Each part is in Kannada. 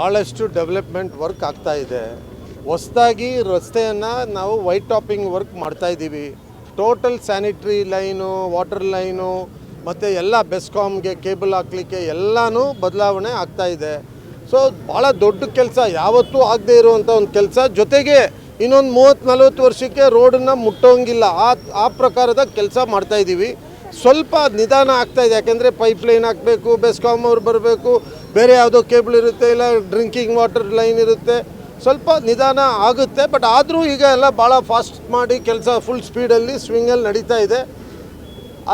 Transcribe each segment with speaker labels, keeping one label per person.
Speaker 1: ಭಾಳಷ್ಟು ಡೆವಲಪ್ಮೆಂಟ್ ವರ್ಕ್ ಆಗ್ತಾ ಇದೆ. ಹೊಸದಾಗಿ ರಸ್ತೆಯನ್ನು ನಾವು ವೈಟ್ ಟಾಪಿಂಗ್ ವರ್ಕ್ ಮಾಡ್ತಾ ಇದ್ದೀವಿ. Total sanitary line, water line, ಮತ್ತು ಎಲ್ಲ ಬೆಸ್ಕಾಮ್ಗೆ ಕೇಬಲ್ ಹಾಕ್ಲಿಕ್ಕೆ ಎಲ್ಲನೂ ಬದಲಾವಣೆ ಆಗ್ತಾ ಇದೆ. ಸೊ ಭಾಳ ದೊಡ್ಡ ಕೆಲಸ, ಯಾವತ್ತೂ ಆಗದೆ ಇರುವಂಥ ಒಂದು ಕೆಲಸ. ಜೊತೆಗೆ ಇನ್ನೊಂದು ಮೂವತ್ತು ನಲ್ವತ್ತು ವರ್ಷಕ್ಕೆ ರೋಡನ್ನು ಮುಟ್ಟೋಂಗಿಲ್ಲ. ಆ ಆ ಪ್ರಕಾರದ ಕೆಲಸ ಮಾಡ್ತಾ ಇದ್ದೀವಿ. ಸ್ವಲ್ಪ ನಿಧಾನ ಆಗ್ತಾ ಇದೆ. ಯಾಕೆಂದರೆ ಪೈಪ್ ಲೈನ್ ಹಾಕಬೇಕು, ಬೆಸ್ಕಾಮ್ ಅವ್ರು ಬರಬೇಕು ಬೇರೆ ಯಾವುದೋ ಕೇಬಲ್ ಇರುತ್ತೆ ಇಲ್ಲ ಡ್ರಿಂಕಿಂಗ್ ವಾಟರ್ ಲೈನ್ ಇರುತ್ತೆ. ಸ್ವಲ್ಪ ನಿಧಾನ ಆಗುತ್ತೆ, ಬಟ್ ಆದರೂ ಈಗ ಎಲ್ಲ ಭಾಳ ಫಾಸ್ಟ್ ಮಾಡಿ ಕೆಲಸ ಫುಲ್ ಸ್ಪೀಡಲ್ಲಿ ಸ್ವಿಂಗಲ್ಲಿ ನಡೀತಾ ಇದೆ.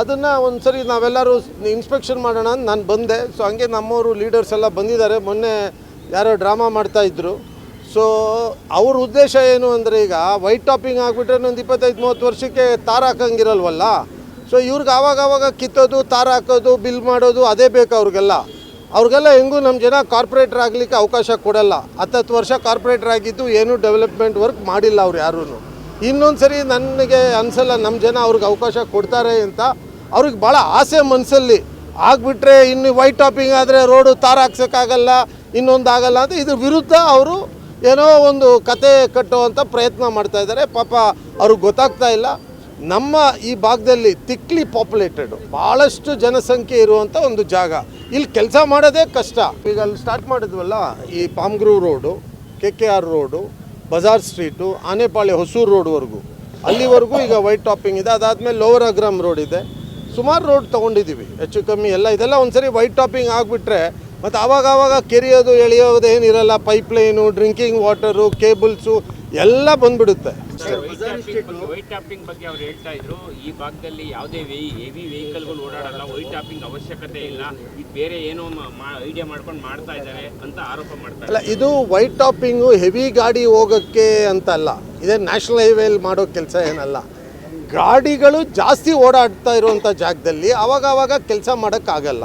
Speaker 1: ಅದನ್ನು ಒಂದು ಸರಿ ನಾವೆಲ್ಲರೂ ಇನ್ಸ್ಪೆಕ್ಷನ್ ಮಾಡೋಣ ಅಂತ ನಾನು ಬಂದೆ. ಸೊ ಹಂಗೆ ನಮ್ಮವರು ಲೀಡರ್ಸ್ ಎಲ್ಲ ಬಂದಿದ್ದಾರೆ. ಮೊನ್ನೆ ಯಾರೋ ಡ್ರಾಮಾ ಮಾಡ್ತಾಯಿದ್ರು ಸೊ ಅವ್ರ ಉದ್ದೇಶ ಏನು ಅಂದರೆ ಈಗ ವೈಟ್ ಟಾಪಿಂಗ್ ಆಗಿಬಿಟ್ರೆ ಒಂದು ಇಪ್ಪತ್ತೈದು, ಮೂವತ್ತು ವರ್ಷಕ್ಕೆ ತಾರ ಹಾಕಂಗಿರಲ್ವಲ್ಲ? ಸೊ ಇವ್ರಿಗೆ ಆವಾಗ ಆವಾಗ ಕಿತ್ತೋದು, ತಾರ ಹಾಕೋದು ಬಿಲ್ ಮಾಡೋದು, ಅದೇ ಬೇಕು ಅವ್ರಿಗೆಲ್ಲ. ಅವ್ರಿಗೆಲ್ಲ ಹೆಂಗೂ ನಮ್ಮ ಜನ ಕಾರ್ಪೊರೇಟ್ರ್ ಆಗಲಿಕ್ಕೆ ಅವಕಾಶ ಕೊಡಲ್ಲ. ಹತ್ತತ್ತು ವರ್ಷ ಕಾರ್ಪೊರೇಟರ್ ಆಗಿದ್ದು ಏನೂ ಡೆವಲಪ್ಮೆಂಟ್ ವರ್ಕ್ ಮಾಡಿಲ್ಲ ಅವ್ರು ಯಾರೂ ಇನ್ನೊಂದು ಸರಿ ನನಗೆ ಅನಿಸಲ್ಲ ನಮ್ಮ ಜನ ಅವ್ರಿಗೆ ಅವಕಾಶ ಕೊಡ್ತಾರೆ ಅಂತ. ಅವ್ರಿಗೆ ಭಾಳ ಆಸೆ ಮನಸ್ಸಲ್ಲಿ ಆಗಿಬಿಟ್ರೆ ಇನ್ನು ವೈಟ್ ಟಾಪಿಂಗ್ ಆದರೆ ರೋಡು ತಾರ ಹಾಕ್ಸೋಕ್ಕಾಗಲ್ಲ, ಇನ್ನೊಂದು ಆಗಲ್ಲ ಅಂತ. ಇದ್ರ ವಿರುದ್ಧ ಅವರು ಏನೋ ಒಂದು ಕತೆ ಕಟ್ಟುವಂಥ ಪ್ರಯತ್ನ ಮಾಡ್ತಾ ಇದ್ದಾರೆ. ಪಾಪ ಅವ್ರಿಗೆ ಗೊತ್ತಾಗ್ತಾ ಇಲ್ಲ. ನಮ್ಮ ಈ ಭಾಗದಲ್ಲಿ ತಿಕ್ಲಿ ಪಾಪ್ಯುಲೇಟೆಡ್ ಭಾಳಷ್ಟು ಜನಸಂಖ್ಯೆ ಇರುವಂಥ ಒಂದು ಜಾಗ. ಇಲ್ಲಿ ಕೆಲಸ ಮಾಡೋದೇ ಕಷ್ಟ. ಈಗ ಅಲ್ಲಿ ಸ್ಟಾರ್ಟ್ ಮಾಡಿದ್ವಲ್ಲ, ಈ palm grove road K K R road Bazaar street Anepalya Hosur ರೋಡ್ವರೆಗೂ ಅಲ್ಲಿವರೆಗೂ ಈಗ ವೈಟ್ ಟಾಪಿಂಗ್ ಇದೆ. ಅದಾದಮೇಲೆ ಲೋವರ್ ಅಗ್ರಾಮ್ ರೋಡ್ ಇದೆ. ಸುಮಾರು ರೋಡ್ ತೊಗೊಂಡಿದ್ದೀವಿ ಹೆಚ್ಚು ಕಮ್ಮಿ ಎಲ್ಲ. ಇದೆಲ್ಲ ಒಂದ್ಸರಿ ವೈಟ್ ಟಾಪಿಂಗ್ ಆಗಿಬಿಟ್ರೆ, ಮತ್ತು ಆವಾಗ ಆವಾಗ ಕೆರೆಯೋದು, ಎಳೆಯೋದು ಏನಿರಲ್ಲ. Pipe line drinking water cables ಎಲ್ಲ ಬಂದ್ಬಿಡುತ್ತೆ.
Speaker 2: ವೈಟ್ ಟಾಪಿಂಗ್ ಬಗ್ಗೆ ಅವ್ರು ಹೇಳ್ತಾ ಇದ್ರು ಈ ಭಾಗದಲ್ಲಿ ಯಾವುದೇ ಹೆವಿ ವೆಹಿಕಲ್ಗಳು ಓಡಾಡಲ್ಲ ವೈಟ್ ಟಾಪಿಂಗ್ ಅವಶ್ಯಕತೆ ಇಲ್ಲ. ಇದು ಬೇರೆ ಏನೋ ಐಡಿಯಾ ಮಾಡ್ಕೊಂಡು ಮಾಡ್ತಾ ಇದ್ದಾರೆ ಅಂತ ಆರೋಪ ಮಾಡ್ತಾರೆ
Speaker 1: ಅಲ್ಲ ಇದು ವೈಟ್ ಟಾಪಿಂಗು ಹೆವಿ ಗಾಡಿ ಹೋಗೋಕ್ಕೆ ಅಂತ ಅಲ್ಲ ಇದೇ ನ್ಯಾಷನಲ್ ಹೈವೇಲಿ ಮಾಡೋ ಕೆಲಸ ಏನಲ್ಲ. ಗಾಡಿಗಳು ಜಾಸ್ತಿ ಓಡಾಡ್ತಾ ಇರುವಂಥ ಜಾಗದಲ್ಲಿ ಆವಾಗ ಆವಾಗ ಕೆಲಸ ಮಾಡೋಕ್ಕಾಗಲ್ಲ.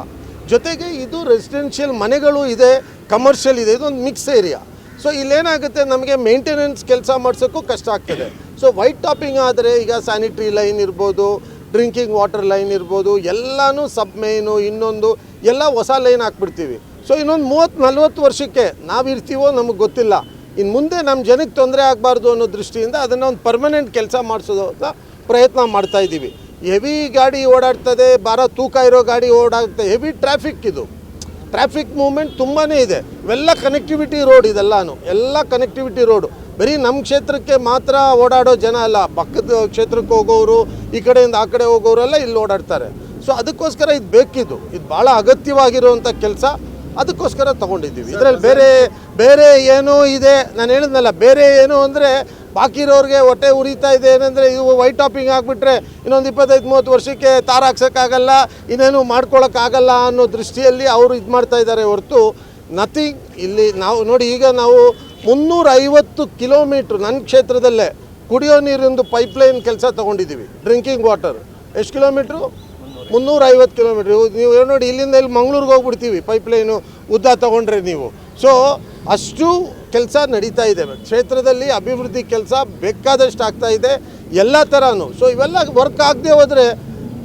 Speaker 1: ಜೊತೆಗೆ ಇದು ರೆಸಿಡೆನ್ಷಿಯಲ್ ಮನೆಗಳು ಇದೆ ಕಮರ್ಷಿಯಲ್ ಇದೆ ಇದೊಂದು ಮಿಕ್ಸ್ ಏರಿಯಾ ಸೊ ಇಲ್ಲೇನಾಗುತ್ತೆ? ನಮಗೆ ಮೇಂಟೆನೆನ್ಸ್ ಕೆಲಸ ಮಾಡಿಸೋಕ್ಕೂ ಕಷ್ಟ ಆಗ್ತದೆ. ಸೊ ವೈಟ್ ಟಾಪಿಂಗ್ ಆದರೆ ಈಗ ಸ್ಯಾನಿಟ್ರಿ ಲೈನ್ ಇರ್ಬೋದು ಡ್ರಿಂಕಿಂಗ್ ವಾಟರ್ ಲೈನ್ ಇರ್ಬೋದು, ಎಲ್ಲನೂ ಸಬ್ ಮೇನು ಇನ್ನೊಂದು ಎಲ್ಲ ಹೊಸ ಲೈನ್ ಹಾಕ್ಬಿಡ್ತೀವಿ. ಸೊ ಇನ್ನೊಂದು ಮೂವತ್ತು, ನಲ್ವತ್ತು ವರ್ಷಕ್ಕೆ ನಾವು ಇರ್ತೀವೋ ನಮಗೆ ಗೊತ್ತಿಲ್ಲ. ಇನ್ನು ಮುಂದೆ ನಮ್ಮ ಜನಕ್ಕೆ ತೊಂದರೆ ಆಗಬಾರ್ದು ಅನ್ನೋ ದೃಷ್ಟಿಯಿಂದ ಅದನ್ನು ಒಂದು ಪರ್ಮನೆಂಟ್ ಕೆಲಸ ಮಾಡಿಸೋದು ಅಂತ ಪ್ರಯತ್ನ ಮಾಡ್ತಾಯಿದ್ದೀವಿ ಹೆವಿ ಗಾಡಿ ಓಡಾಡ್ತದೆ, ಭಾರ ತೂಕ ಇರೋ ಗಾಡಿ ಓಡಾಡ್ತದೆ ಹೆವಿ ಟ್ರಾಫಿಕ್ ಇದು. ಟ್ರಾಫಿಕ್ ಮೂವ್ಮೆಂಟ್ ತುಂಬಾ ಇದೆ. ಇವೆಲ್ಲ ಕನೆಕ್ಟಿವಿಟಿ ರೋಡ್ ಇದೆಲ್ಲಾನು. ಎಲ್ಲ ಕನೆಕ್ಟಿವಿಟಿ ರೋಡು ಬರೀ ನಮ್ಮ ಕ್ಷೇತ್ರಕ್ಕೆ ಮಾತ್ರ ಓಡಾಡೋ ಜನ ಅಲ್ಲ. ಪಕ್ಕದ ಕ್ಷೇತ್ರಕ್ಕೆ ಹೋಗೋರು, ಈ ಕಡೆಯಿಂದ ಆ ಕಡೆ ಹೋಗೋರೆಲ್ಲ ಇಲ್ಲಿ ಓಡಾಡ್ತಾರೆ. ಸೊ ಅದಕ್ಕೋಸ್ಕರ ಇದು ಬೇಕಿದ್ದು ಇದು ಭಾಳ ಅಗತ್ಯವಾಗಿರುವಂಥ ಕೆಲಸ. ಅದಕ್ಕೋಸ್ಕರ ತೊಗೊಂಡಿದ್ದೀವಿ. ಇದರಲ್ಲಿ ಬೇರೆ ಬೇರೆ ಏನೋ ಇದೆ. ನಾನು ಹೇಳಿದ್ನಲ್ಲ, ಬೇರೆ ಏನು ಅಂದರೆ ಬಾಕಿ ಇರೋರಿಗೆ ಹೊಟ್ಟೆ ಉರಿತಾ ಇದೆ, ಏನಂದರೆ ಇವು ವೈಟ್ ಟಾಪಿಂಗ್ ಆಗಿಬಿಟ್ರೆ ಇನ್ನೊಂದು ಇಪ್ಪತ್ತೈದು, ಮೂವತ್ತು ವರ್ಷಕ್ಕೆ ತಾರ ಹಾಕ್ಸೋಕ್ಕಾಗಲ್ಲ, ಇನ್ನೇನು ಮಾಡ್ಕೊಳ್ಳೋಕ್ಕಾಗಲ್ಲ ಅನ್ನೋ ದೃಷ್ಟಿಯಲ್ಲಿ ಅವರು ಇದು ಮಾಡ್ತಾ ಇದ್ದಾರೆ ಹೊರತು ನಥಿಂಗ್ ಇಲ್ಲಿ ನಾವು ನೋಡಿ, ಈಗ ನಾವು ಮುನ್ನೂರ ಐವತ್ತು ಕಿಲೋಮೀಟ್ರ್ ನನ್ನ ಕ್ಷೇತ್ರದಲ್ಲೇ ಕುಡಿಯೋ ನೀರಿಂದು ಪೈಪ್ಲೈನ್ ಕೆಲಸ ತೊಗೊಂಡಿದ್ದೀವಿ ಡ್ರಿಂಕಿಂಗ್ ವಾಟರ್ ಎಷ್ಟು ಕಿಲೋಮೀಟ್ರು? ಮುನ್ನೂರ ಐವತ್ತು ಕಿಲೋಮೀಟ್ರ್ ನೀವು ನೋಡಿ, ಇಲ್ಲಿಂದ ಇಲ್ಲಿ ಮಂಗ್ಳೂರಿಗೆ ಹೋಗ್ಬಿಡ್ತೀವಿ ಪೈಪ್ಲೈನು ಉದ್ದ ತೊಗೊಂಡ್ರೆ ನೀವು. ಸೊ ಅಷ್ಟು ಕೆಲಸ ನಡೀತಾ ಇದೆ. ಕ್ಷೇತ್ರದಲ್ಲಿ ಅಭಿವೃದ್ಧಿ ಕೆಲಸ ಬೇಕಾದಷ್ಟು ಆಗ್ತಾ ಇದೆ. ಎಲ್ಲ ಥರನೂ ಸೊ ಇವೆಲ್ಲ ವರ್ಕ್ ಆಗದೆ ಹೋದರೆ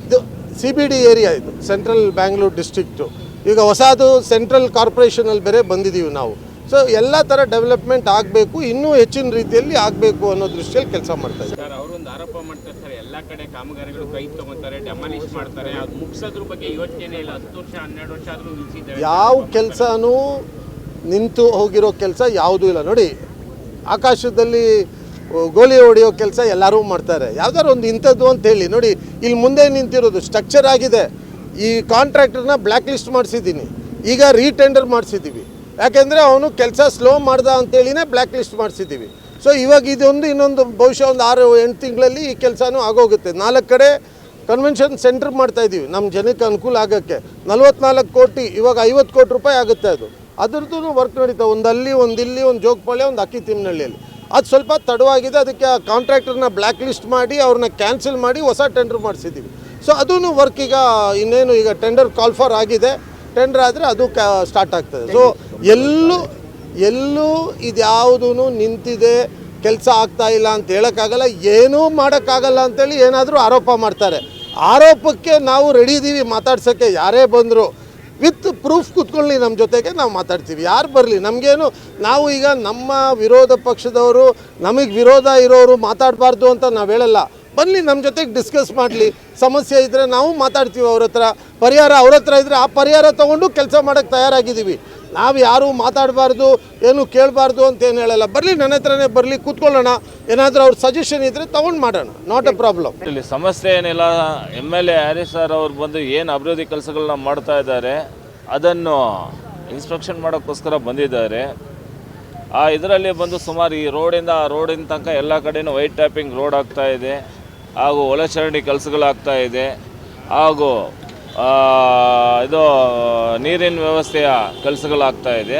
Speaker 1: ಇದು ಸಿ ಬಿ ಡಿ ಏರಿಯಾ ಇದು ಸೆಂಟ್ರಲ್ ಬ್ಯಾಂಗ್ಳೂರು ಡಿಸ್ಟ್ರಿಕ್ಟು ಈಗ ಹೊಸದು ಸೆಂಟ್ರಲ್ ಕಾರ್ಪೊರೇಷನಲ್ಲಿ ಬೇರೆ ಬಂದಿದ್ದೀವಿ ನಾವು. ಸೊ ಎಲ್ಲ ಥರ ಡೆವಲಪ್ಮೆಂಟ್ ಆಗಬೇಕು ಇನ್ನೂ ಹೆಚ್ಚಿನ ರೀತಿಯಲ್ಲಿ ಆಗಬೇಕು ಅನ್ನೋ ದೃಷ್ಟಿಯಲ್ಲಿ ಕೆಲಸ ಮಾಡ್ತಾ ಇದ್ದಾರೆ
Speaker 2: ಸರ್ ಅವರೊಂದು ಆರೋಪ ಮಾಡ್ತಾರೆ ಸರ್ ಎಲ್ಲ ಕಡೆ ಕಾಮಗಾರಿಗಳು ಕೈ ತಗೊಂತಾರೆ ಡೆಮಾಲಿಷ್ ಮಾಡ್ತಾರೆ. ಅದು ಮುಗಿಸೋದ್ರ ಬಗ್ಗೆ ಯೋಚನೆ ಇಲ್ಲ. ಹತ್ತು ವರ್ಷ ಹನ್ನೆರಡು ವರ್ಷ ಆದರೂ
Speaker 1: ಯಾವ ಕೆಲಸನೂ ನಿಂತು ಹೋಗಿರೋ ಕೆಲಸ ಯಾವುದೂ ಇಲ್ಲ. ನೋಡಿ, ಆಕಾಶದಲ್ಲಿ ಗೋಲಿ ಹೊಡೆಯೋ ಕೆಲಸ ಎಲ್ಲರೂ ಮಾಡ್ತಾರೆ. ಯಾವ್ದಾದ್ರು ಒಂದು ಇಂಥದ್ದು ಅಂತ ಹೇಳಿ. ನೋಡಿ ಇಲ್ಲಿ ಮುಂದೆ ನಿಂತಿರೋದು ಸ್ಟ್ರಕ್ಚರ್ ಆಗಿದೆ. ಈ ಕಾಂಟ್ರಾಕ್ಟರ್ನ ಬ್ಲ್ಯಾಕ್ ಲಿಸ್ಟ್ ಮಾಡಿಸಿದ್ದೀನಿ. ಈಗ ರೀಟೆಂಡರ್ ಮಾಡಿಸಿದ್ದೀವಿ. ಯಾಕೆಂದರೆ ಅವನು ಕೆಲಸ ಸ್ಲೋ ಮಾಡ್ದ ಅಂತೇಳಿನೇ ಬ್ಲ್ಯಾಕ್ ಲಿಸ್ಟ್ ಮಾಡಿಸಿದ್ದೀವಿ. ಸೊ ಇವಾಗ ಇದೊಂದು ಇನ್ನೊಂದು ಬಹುಶಃ ಒಂದು ಆರು, ಎಂಟು ತಿಂಗಳಲ್ಲಿ ಈ ಕೆಲಸನೂ ಆಗೋಗುತ್ತೆ. ನಾಲ್ಕು ಕಡೆ ಕನ್ವೆನ್ಷನ್ ಸೆಂಟ್ರ್ ಮಾಡ್ತಾ ಇದ್ದೀವಿ ನಮ್ಮ ಜನಕ್ಕೆ ಅನುಕೂಲ ಆಗೋಕ್ಕೆ. ನಲ್ವತ್ನಾಲ್ಕು ಕೋಟಿ, ಇವಾಗ ಐವತ್ತು ಕೋಟಿ ರೂಪಾಯಿ ಆಗುತ್ತೆ ಅದು. ಅದ್ರದ್ದು ವರ್ಕ್ ನಡೀತಾ, ಒಂದು ಅಲ್ಲಿ, ಒಂದು ಇಲ್ಲಿ, ಒಂದು ಜೋಗಪಾಳೆ ಒಂದು ಅಕ್ಕಿ ತಿಮ್ಮನಹಳ್ಳಿಯಲ್ಲಿ ಅದು ಸ್ವಲ್ಪ ತಡವಾಗಿದೆ, ಅದಕ್ಕೆ ಆ ಕಾಂಟ್ರಾಕ್ಟರ್ನ ಬ್ಲ್ಯಾಕ್ ಲಿಸ್ಟ್ ಮಾಡಿ ಅವ್ರನ್ನ ಕ್ಯಾನ್ಸಲ್ ಮಾಡಿ ಹೊಸ ಟೆಂಡರ್ ಮಾಡಿಸಿದ್ದೀವಿ ಸೊ ಅದೂ ವರ್ಕ್ ಈಗ ಇನ್ನೇನು ಈಗ ಟೆಂಡರ್ ಕಾಲ್ ಫಾರ್ ಆಗಿದೆ. ಟೆಂಡರ್ ಆದರೆ ಅದು ಕ್ಯಾ ಸ್ಟಾರ್ಟ್ ಆಗ್ತದೆ. ಸೊ ಎಲ್ಲೂ ಎಲ್ಲೂ ಇದ್ಯಾವುದೂ ನಿಂತಿದೆ, ಕೆಲಸ ಆಗ್ತಾ ಇಲ್ಲ ಅಂತ ಹೇಳೋಕ್ಕಾಗಲ್ಲ, ಏನೂ ಮಾಡೋಕ್ಕಾಗಲ್ಲ ಅಂತೇಳಿ ಏನಾದರೂ ಆರೋಪ ಮಾಡ್ತಾರೆ. ಆರೋಪಕ್ಕೆ ನಾವು ರೆಡಿ ಇದ್ದೀವಿ ಮಾತಾಡ್ಸೋಕ್ಕೆ ಯಾರೇ ಬಂದರು. ವಿತ್ ಪ್ರೂಫ್ ಕುತ್ಕೊಳ್ಳಿ ನಮ್ಮ ಜೊತೆಗೆ, ನಾವು ಮಾತಾಡ್ತೀವಿ. ಯಾರು ಬರಲಿ, ನಮಗೇನು, ನಾವು ಈಗ ನಮ್ಮ ವಿರೋಧ ಪಕ್ಷದವರು, ನಮಗೆ ವಿರೋಧ ಇರೋರು ಮಾತಾಡಬಾರ್ದು ಅಂತ ನಾವು ಹೇಳಲ್ಲ. ಬನ್ನಿ ನಮ್ಮ ಜೊತೆಗೆ ಡಿಸ್ಕಸ್ ಮಾಡಲಿ. ಸಮಸ್ಯೆ ಇದ್ದರೆ ನಾವು ಮಾತಾಡ್ತೀವಿ ಅವ್ರ ಹತ್ರ. ಪರಿಹಾರ ಅವ್ರ ಹತ್ರ ಇದ್ದರೆ ಆ ಪರಿಹಾರ ತೊಗೊಂಡು ಕೆಲಸ ಮಾಡೋಕ್ಕೆ ತಯಾರಾಗಿದ್ದೀವಿ. ನಾವು ಯಾರೂ ಮಾತಾಡಬಾರ್ದು, ಏನು ಕೇಳಬಾರ್ದು ಅಂತ ಏನು ಹೇಳಲ್ಲ. ಬರಲಿ, ನನ್ನ ಹತ್ರನೇ ಬರಲಿ, ಕೂತ್ಕೊಳ್ಳೋಣ. ಏನಾದರೂ ಅವ್ರ ಸಜೆಷನ್ ಇದ್ದರೆ ತೊಗೊಂಡು ಮಾಡೋಣ. ನಾಟ್ ಎ ಪ್ರಾಬ್ಲಮ್
Speaker 3: ಇಲ್ಲಿ ಸಮಸ್ಯೆ ಏನಿಲ್ಲ. M L A Haris sir ಅವ್ರು ಬಂದು ಏನು ಅಭಿವೃದ್ಧಿ ಕೆಲಸಗಳನ್ನ ಮಾಡ್ತಾ ಇದ್ದಾರೆ, ಅದನ್ನು ಇನ್ಸ್ಪೆಕ್ಷನ್ ಮಾಡೋಕ್ಕೋಸ್ಕರ ಬಂದಿದ್ದಾರೆ. ಆ ಇದರಲ್ಲಿ ಬಂದು ಸುಮಾರು ಈ ರೋಡಿಂದ, ಆ ರೋಡಿನ ತನಕ ಎಲ್ಲ ಕಡೆಯೂ ವೈಟ್ ಟ್ಯಾಪಿಂಗ್ ರೋಡ್ ಆಗ್ತಾ ಇದೆ. ಹಾಗೂ ಒಳಚರಂಡಿ ಕೆಲಸಗಳಾಗ್ತಾ ಇದೆ. ಹಾಗೂ ಇದು ನೀರಿನ ವ್ಯವಸ್ಥೆಯ ಕೆಲಸಗಳಾಗ್ತಾ ಇದೆ.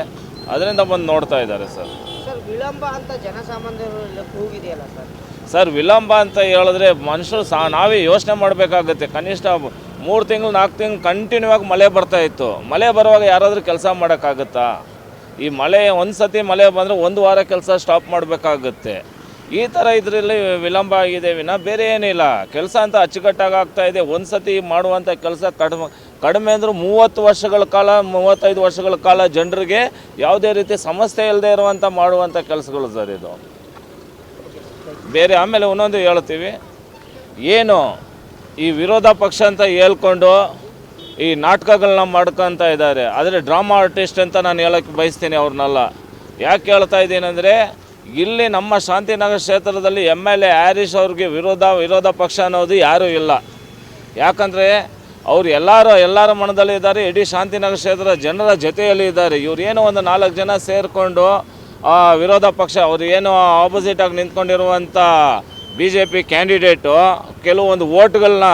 Speaker 3: ಅದರಿಂದ ಬಂದು ನೋಡ್ತಾ ಇದ್ದಾರೆ ಸರ್.
Speaker 4: ಸರ್ ವಿಳಂಬ ಅಂತ ಜನಸಾಮಾನ್ಯರು ಸರ್?
Speaker 3: ವಿಳಂಬ ಅಂತ ಹೇಳಿದ್ರೆ ಮನುಷ್ಯರು ಸಾ ನಾವೇ ಯೋಚನೆ ಮಾಡಬೇಕಾಗುತ್ತೆ. ಕನಿಷ್ಠ ಮೂರು ತಿಂಗಳು ನಾಲ್ಕು ತಿಂಗಳು ಕಂಟಿನ್ಯೂ ಆಗಿ ಮಳೆ ಬರ್ತಾ ಇತ್ತು. ಮಳೆ ಬರುವಾಗ ಯಾರಾದರೂ ಕೆಲಸ ಮಾಡೋಕ್ಕಾಗುತ್ತಾ? ಈ ಮಳೆ ಒಂದು ಸತಿ ಮಳೆ ಬಂದರೆ ಒಂದು ವಾರ ಕೆಲಸ ಸ್ಟಾಪ್ ಮಾಡಬೇಕಾಗತ್ತೆ. ಈ ಥರ ಇದರಲ್ಲಿ ವಿಳಂಬ ಆಗಿದೆ ವಿನ. ಬೇರೆ ಏನಿಲ್ಲ. ಕೆಲಸ ಅಂತ ಅಚ್ಚುಕಟ್ಟಾಗಿ ಆಗ್ತಾ ಇದೆ. ಒಂದು ಸತಿ ಮಾಡುವಂಥ ಕೆಲಸ ಕಡಿಮೆ ಕಡಿಮೆ ಅಂದರೂ ಮೂವತ್ತು ವರ್ಷಗಳ ಕಾಲ, ಮೂವತ್ತೈದು ವರ್ಷಗಳ ಕಾಲ ಜನರಿಗೆ ಯಾವುದೇ ರೀತಿ ಸಮಸ್ಯೆ ಇಲ್ಲದೆ ಇರುವಂಥ ಮಾಡುವಂಥ ಕೆಲಸಗಳು ಸರ್ ಇದು. ಬೇರೆ ಆಮೇಲೆ ಒಂದೊಂದು ಹೇಳ್ತೀವಿ. ಏನು ಈ ವಿರೋಧ ಪಕ್ಷ ಅಂತ ಹೇಳ್ಕೊಂಡು ಈ ನಾಟಕಗಳನ್ನ ಮಾಡ್ಕೊತ ಇದ್ದಾರೆ. ಆದರೆ ಡ್ರಾಮಾ ಆರ್ಟಿಸ್ಟ್ ಅಂತ ನಾನು ಹೇಳೋಕ್ಕೆ ಬಯಸ್ತೀನಿ ಅವ್ರನ್ನೆಲ್ಲ. ಯಾಕೆ ಹೇಳ್ತಾ ಇದ್ದೀನಿ ಅಂದರೆ ಇಲ್ಲಿ ನಮ್ಮ ಶಾಂತಿನಗರ ಕ್ಷೇತ್ರದಲ್ಲಿ ಎಂ ಎಲ್ ಎ ಹ್ಯಾರಿಸ್ ಅವ್ರಿಗೆ ವಿರೋಧ ವಿರೋಧ ಪಕ್ಷ ಅನ್ನೋದು ಯಾರೂ ಇಲ್ಲ. ಯಾಕಂದರೆ ಅವ್ರು ಎಲ್ಲರೂ, ಎಲ್ಲರ ಮನದಲ್ಲಿ ಇದ್ದಾರೆ. ಇಡೀ ಶಾಂತಿನಗರ ಕ್ಷೇತ್ರದ ಜನರ ಜೊತೆಯಲ್ಲಿ ಇದ್ದಾರೆ. ಇವ್ರು ಏನೋ ಒಂದು ನಾಲ್ಕು ಜನ ಸೇರಿಕೊಂಡು ವಿರೋಧ ಪಕ್ಷ, ಅವರು ಏನು ಆಪೋಸಿಟಾಗಿ ನಿಂತ್ಕೊಂಡಿರುವಂಥ ಬಿ ಜೆ ಪಿ ಕ್ಯಾಂಡಿಡೇಟು ಕೆಲವೊಂದು ಓಟ್ಗಳನ್ನ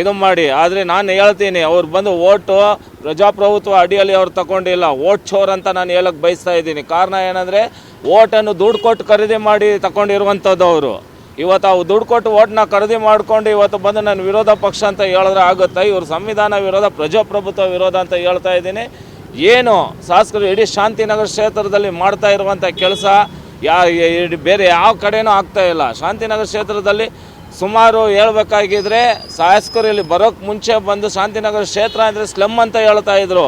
Speaker 3: ಇದು ಮಾಡಿ. ಆದರೆ ನಾನು ಹೇಳ್ತೀನಿ, ಅವ್ರು ಬಂದು ಓಟು, ಪ್ರಜಾಪ್ರಭುತ್ವ ಅಡಿಯಲ್ಲಿ ಅವ್ರು ತಗೊಂಡಿಲ್ಲ ಓಟ್ ಚೋರ್ ಅಂತ ನಾನು ಹೇಳಕ್ಕೆ ಬಯಸ್ತಾ ಇದ್ದೀನಿ. ಕಾರಣ ಏನಂದರೆ, ಓಟನ್ನು ದುಡ್ಡು ಕೊಟ್ಟು ಖರೀದಿ ಮಾಡಿ ತಗೊಂಡಿರುವಂಥದ್ದು ಅವರು. ಇವತ್ತು ಅವು ದುಡ್ಡು ಕೊಟ್ಟು ಓಟ್ನ ಖರೀದಿ ಮಾಡ್ಕೊಂಡು ಇವತ್ತು ಬಂದು ನಾನು ವಿರೋಧ ಪಕ್ಷ ಅಂತ ಹೇಳಿದ್ರೆ ಆಗುತ್ತೆ? ಇವರು ಸಂವಿಧಾನ ವಿರೋಧ, ಪ್ರಜಾಪ್ರಭುತ್ವ ವಿರೋಧ ಅಂತ ಹೇಳ್ತಾ ಇದ್ದೀನಿ. ಏನು? ಶಾಸಕರು ಇಡೀ ಶಾಂತಿನಗರ ಕ್ಷೇತ್ರದಲ್ಲಿ ಮಾಡ್ತಾ ಇರುವಂಥ ಕೆಲಸ ಯಾ ಬೇರೆ ಯಾವ ಕಡೆಯೂ ಆಗ್ತಾ ಇಲ್ಲ. ಶಾಂತಿನಗರ ಕ್ಷೇತ್ರದಲ್ಲಿ ಸುಮಾರು ಹೇಳ್ಬೇಕಾಗಿದ್ರೆ ಶಾಸಕರು ಇಲ್ಲಿ ಬರೋಕ್ಕೆ ಮುಂಚೆ ಬಂದು ಶಾಂತಿನಗರ ಕ್ಷೇತ್ರ ಅಂದರೆ ಸ್ಲಮ್ ಅಂತ ಹೇಳ್ತಾ ಇದ್ರು.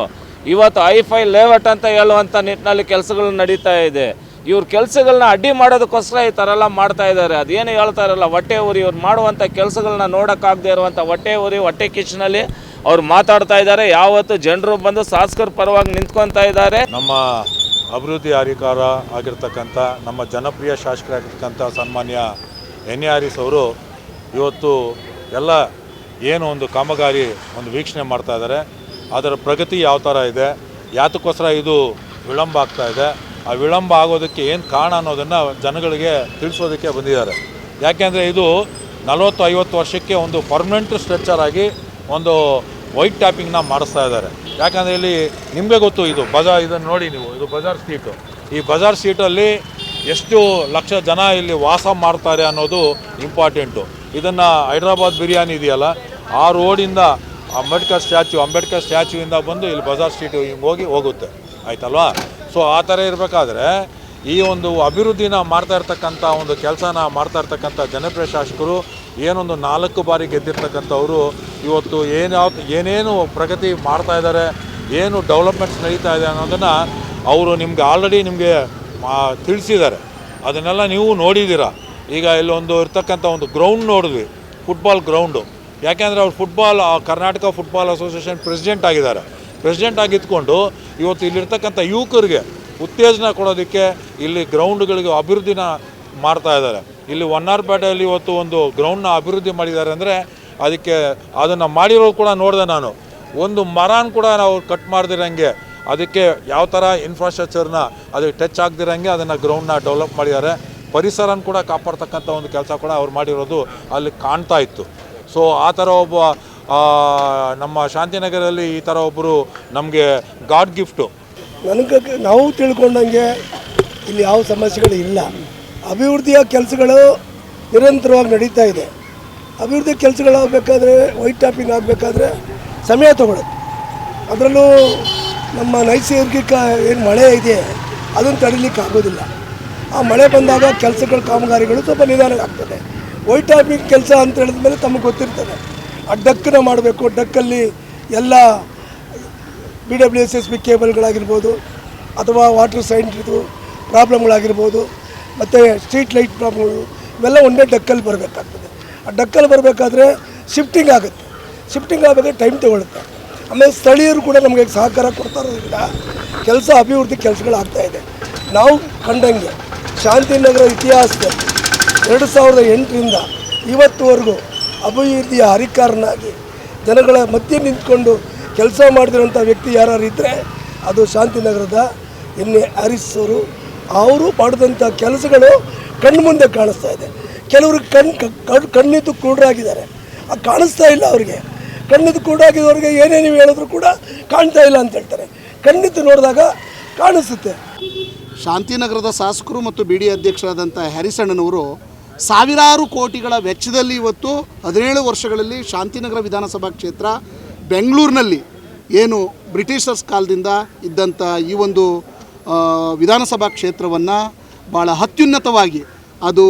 Speaker 3: ಇವತ್ತು ಐಫೈ ಲೇಔಟ್ ಅಂತ ಹೇಳುವಂಥ ನಿಟ್ಟಿನಲ್ಲಿ ಕೆಲಸಗಳು ನಡೀತಾ ಇದೆ. ಇವ್ರ ಕೆಲಸಗಳನ್ನ ಅಡ್ಡಿ ಮಾಡೋದಕ್ಕೋಸ್ಕರ ಈ ಥರ ಎಲ್ಲ ಮಾಡ್ತಾ ಇದ್ದಾರೆ. ಅದೇನು ಹೇಳ್ತಾ ಇರಲ್ಲ ಹೊಟ್ಟೆ ಉರಿ, ಇವ್ರು ಮಾಡುವಂಥ ಕೆಲಸಗಳನ್ನ ನೋಡೋಕ್ಕಾಗದೇ ಇರುವಂಥ ಹೊಟ್ಟೆ ಉರಿ, ಹೊಟ್ಟೆ ಕಿಚ್ನಲ್ಲಿ ಅವ್ರು ಮಾತಾಡ್ತಾ ಇದ್ದಾರೆ. ಯಾವತ್ತು ಜನರು ಬಂದು ಶಾಸಕರ ಪರವಾಗಿ ನಿಂತ್ಕೊತಾ ಇದ್ದಾರೆ.
Speaker 5: ನಮ್ಮ ಅಭಿವೃದ್ಧಿ ಅಧಿಕಾರ ಆಗಿರ್ತಕ್ಕಂಥ, ನಮ್ಮ ಜನಪ್ರಿಯ ಶಾಸಕರಾಗಿರ್ತಕ್ಕಂಥ ಸನ್ಮಾನ್ಯ ಎನ್ ಎ ಆರಿಸ್ ಅವರು ಇವತ್ತು ಎಲ್ಲ ಏನು ಒಂದು ಕಾಮಗಾರಿ ಒಂದು ವೀಕ್ಷಣೆ ಮಾಡ್ತಾ ಇದ್ದಾರೆ, ಅದರ ಪ್ರಗತಿ ಯಾವ ಥರ ಇದೆ, ಯಾತಕ್ಕೋಸ್ಕರ ಇದು ವಿಳಂಬ ಆಗ್ತಾ ಇದೆ, ಆ ವಿಳಂಬ ಆಗೋದಕ್ಕೆ ಏನು ಕಾರಣ ಅನ್ನೋದನ್ನು ಜನಗಳಿಗೆ ತಿಳಿಸೋದಕ್ಕೆ ಬಂದಿದ್ದಾರೆ. ಯಾಕೆಂದರೆ ಇದು ನಲವತ್ತು ಐವತ್ತು ವರ್ಷಕ್ಕೆ ಒಂದು ಪರ್ಮನೆಂಟ್ ಸ್ಟ್ರೆಚರ್ ಆಗಿ ಒಂದು ವೈಟ್ ಟ್ಯಾಪಿಂಗ್ನ ಮಾಡಿಸ್ತಾ ಇದ್ದಾರೆ. ಯಾಕಂದರೆ ಇಲ್ಲಿ ನಿಮಗೆ ಗೊತ್ತು ಇದು ಬಜಾರ್, ಇದನ್ನು ನೋಡಿ ನೀವು, ಇದು ಬಜಾರ್ ಸೀಟು ಈ ಬಜಾರ್ ಸೀಟಲ್ಲಿ ಎಷ್ಟು ಲಕ್ಷ ಜನ ಇಲ್ಲಿ ವಾಸ ಮಾಡ್ತಾರೆ ಅನ್ನೋದು ಇಂಪಾರ್ಟೆಂಟು ಇದನ್ನು ಹೈದ್ರಾಬಾದ್ ಬಿರಿಯಾನಿ ಇದೆಯಲ್ಲ, ಆ ರೋಡಿಂದ ಅಂಬೇಡ್ಕರ್ ಸ್ಟ್ಯಾಚು ಅಂಬೇಡ್ಕರ್ ಸ್ಟ್ಯಾಚುವಿಂದ ಬಂದು ಇಲ್ಲಿ ಬಜಾರ್ ಸ್ಟ್ರೀಟ್ ಹಿಂಗೆ ಹೋಗಿ ಹೋಗುತ್ತೆ. ಆಯ್ತಲ್ವಾ? ಸೊ ಆ ಥರ ಇರಬೇಕಾದ್ರೆ ಈ ಒಂದು ಅಭಿವೃದ್ಧಿನ ಮಾಡ್ತಾ ಇರ್ತಕ್ಕಂಥ ಒಂದು ಕೆಲಸನ ಮಾಡ್ತಾ ಇರ್ತಕ್ಕಂಥ ಜನಪ್ರಿಯ ಶಾಸಕರು, ಏನೊಂದು ನಾಲ್ಕು ಬಾರಿ ಗೆದ್ದಿರ್ತಕ್ಕಂಥವ್ರು ಇವತ್ತು ಏನ್ಯಾವ ಏನೇನು ಪ್ರಗತಿ ಮಾಡ್ತಾ ಇದ್ದಾರೆ ಏನು ಡೆವಲಪ್ಮೆಂಟ್ಸ್ ನಡೀತಾ ಇದೆ ಅನ್ನೋದನ್ನು ಅವರು ನಿಮಗೆ ಆಲ್ರೆಡಿ ನಿಮಗೆ ತಿಳಿಸಿದ್ದಾರೆ. ಅದನ್ನೆಲ್ಲ ನೀವು ನೋಡಿದ್ದೀರಾ? ಈಗ ಇಲ್ಲೊಂದು ಇರ್ತಕ್ಕಂಥ ಒಂದು ಗ್ರೌಂಡ್ ನೋಡಿದ್ವಿ ಫುಟ್ಬಾಲ್ ಗ್ರೌಂಡು ಯಾಕೆಂದರೆ ಅವ್ರು football Karnataka football association president ಆಗಿದ್ದಾರೆ. ಪ್ರೆಸಿಡೆಂಟ್ ಆಗಿದ್ದುಕೊಂಡು ಇವತ್ತು ಇಲ್ಲಿರ್ತಕ್ಕಂಥ ಯುವಕರಿಗೆ ಉತ್ತೇಜನ ಕೊಡೋದಕ್ಕೆ ಇಲ್ಲಿ ಗ್ರೌಂಡ್ಗಳಿಗೆ ಅಭಿವೃದ್ಧಿನ ಮಾಡ್ತಾ ಇದ್ದಾರೆ. ಇಲ್ಲಿ ಹೊನ್ನಾರ್ಪೇಟೆಯಲ್ಲಿ ಇವತ್ತು ಒಂದು ಗ್ರೌಂಡ್ನ ಅಭಿವೃದ್ಧಿ ಮಾಡಿದ್ದಾರೆ ಅಂದರೆ ಅದಕ್ಕೆ ಅದನ್ನು ಮಾಡಿರೋದು ಕೂಡ ನೋಡಿದೆ ನಾನು. ಒಂದು ಮರನ ಕೂಡ ನಾವು ಕಟ್ ಮಾಡ್ದಿರಂಗೆ, ಅದಕ್ಕೆ ಯಾವ ಥರ ಇನ್ಫ್ರಾಸ್ಟ್ರಕ್ಚರ್ನ ಅದಕ್ಕೆ ಟಚ್ ಆಗ್ದಿರಂಗೆ ಅದನ್ನು ಗ್ರೌಂಡ್ನ ಡೆವಲಪ್ ಮಾಡಿದ್ದಾರೆ. ಪರಿಸರನ ಕೂಡ ಕಾಪಾಡ್ತಕ್ಕಂಥ ಒಂದು ಕೆಲಸ ಕೂಡ ಅವ್ರು ಮಾಡಿರೋದು ಅಲ್ಲಿ ಕಾಣ್ತಾ ಇತ್ತು. ಸೊ ಆ ಥರ ಒಬ್ಬ ನಮ್ಮ ಶಾಂತಿನಗರಲ್ಲಿ ಈ ಥರ ಒಬ್ಬರು ನಮಗೆ ಗಾಡ್ ಗಿಫ್ಟು.
Speaker 6: ನನಗೆ ನಾವು ತಿಳ್ಕೊಂಡಂಗೆ ಇಲ್ಲಿ ಯಾವ ಸಮಸ್ಯೆಗಳು ಇಲ್ಲ. ಅಭಿವೃದ್ಧಿಯ ಕೆಲಸಗಳು ನಿರಂತರವಾಗಿ ನಡೀತಾ ಇದೆ. ಅಭಿವೃದ್ಧಿ ಕೆಲಸಗಳಾಗಬೇಕಾದ್ರೆ ವೈಟ್ ಟಾಪಿಂಗ್ ಆಗಬೇಕಾದ್ರೆ ಸಮಯ ತೊಗೊಳುತ್ತೆ. ಅದರಲ್ಲೂ ನಮ್ಮ ನೈಸರ್ಗಿಕ ಏನು ಮಳೆ ಇದೆ, ಅದನ್ನು ತಡಿಲಿಕ್ಕೆ ಆಗೋದಿಲ್ಲ. ಆ ಮಳೆ ಬಂದಾಗ ಕೆಲಸಗಳ ಕಾಮಗಾರಿಗಳು ಸ್ವಲ್ಪ ನಿಧಾನ ಆಗ್ತದೆ. ವೈಟ್ ಟಾಪಿಂಗ್ ಕೆಲಸ ಅಂತ ಹೇಳಿದ ಮೇಲೆ ತಮಗೆ ಗೊತ್ತಿರ್ತದೆ. ಆ ಡಕ್ಕನ್ನ ಮಾಡಬೇಕು. ಡಕ್ಕಲ್ಲಿ ಎಲ್ಲ B W S S B ಕೇಬಲ್ಗಳಾಗಿರ್ಬೋದು ಅಥವಾ ವಾಟರ್ ಸೈಂಟ್ರದು ಪ್ರಾಬ್ಲಮ್ಗಳಾಗಿರ್ಬೋದು, ಮತ್ತು ಸ್ಟ್ರೀಟ್ ಲೈಟ್ ಪ್ರಾಬ್ಲಮ್ಗಳು, ಇವೆಲ್ಲ ಒಂದೇ ಡಕ್ಕಲ್ಲಿ ಬರಬೇಕಾಗ್ತದೆ. ಆ ಡಕ್ಕಲ್ಲಿ ಬರಬೇಕಾದ್ರೆ ಶಿಫ್ಟಿಂಗ್ ಆಗುತ್ತೆ. ಶಿಫ್ಟಿಂಗ್ ಆಗಬೇಕಾದ್ರೆ ಟೈಮ್ ತೊಗೊಳುತ್ತೆ. ಆಮೇಲೆ ಸ್ಥಳೀಯರು ಕೂಡ ನಮಗೆ ಸಹಕಾರ ಕೊಡ್ತಾ ಇರೋದ್ರಿಂದ ಕೆಲಸ ಅಭಿವೃದ್ಧಿ ಕೆಲಸಗಳು ಇದೆ. ನಾವು ಕಂಡಂಗೆ ಶಾಂತಿನಗರ ಇತಿಹಾಸ ಎರಡು ಸಾವಿರದ ಎಂಟರಿಂದ ಇವತ್ತುವರೆಗೂ ಅಭಿವೃದ್ಧಿಯ ಹರಿಕಾರನಾಗಿ ಜನಗಳ ಮಧ್ಯೆ ನಿಂತ್ಕೊಂಡು ಕೆಲಸ ಮಾಡಿದಿರೋಂಥ ವ್ಯಕ್ತಿ ಯಾರು ಇದ್ದರೆ ಅದು ಶಾಂತಿನಗರದ ಎನ್ ಎ ಹ್ಯಾರಿಸ್ ಅವರು ಅವರು ಮಾಡಿದಂಥ ಕೆಲಸಗಳು ಕಣ್ಣು ಮುಂದೆ ಕಾಣಿಸ್ತಾ ಇದೆ. ಕೆಲವರು ಕಣ್ ಕಣ್- ಕಣ್ಣಿದ್ದು ಕುರುಡರಾಗಿದ್ದಾರೆ. ಆ ಕಾಣಿಸ್ತಾ ಇಲ್ಲ ಅವರಿಗೆ. ಕಣ್ಣಿದ್ದು ಕುರುಡಾಗಿದ್ದವ್ರಿಗೆ ಏನೇ ನೀವು ಹೇಳಿದ್ರು ಕೂಡ ಕಾಣ್ತಾ ಇಲ್ಲ ಅಂತ ಹೇಳ್ತಾರೆ. ಕಣ್ಣಿದ್ದು ನೋಡಿದಾಗ ಕಾಣಿಸುತ್ತೆ.
Speaker 7: ಶಾಂತಿನಗರದ ಶಾಸಕರು ಮತ್ತು ಬಿ ಡಿ ಅಧ್ಯಕ್ಷರಾದಂಥ ಹ್ಯಾರಿಸಣ್ಣನವರು ಸಾವಿರಾರು ಕೋಟಿಗಳ ವೆಚ್ಚದಲ್ಲಿ ಇವತ್ತು ಹದಿನೇಳು ವರ್ಷಗಳಲ್ಲಿ ಶಾಂತಿನಗರ ವಿಧಾನಸಭಾ ಕ್ಷೇತ್ರ ಬೆಂಗಳೂರಿನಲ್ಲಿ ಏನು ಬ್ರಿಟಿಷರ್ಸ್ ಕಾಲದಿಂದ ಇದ್ದಂಥ ಈ ಒಂದು ವಿಧಾನಸಭಾ ಕ್ಷೇತ್ರವನ್ನು ಭಾಳ ಅತ್ಯುನ್ನತವಾಗಿ ಅದು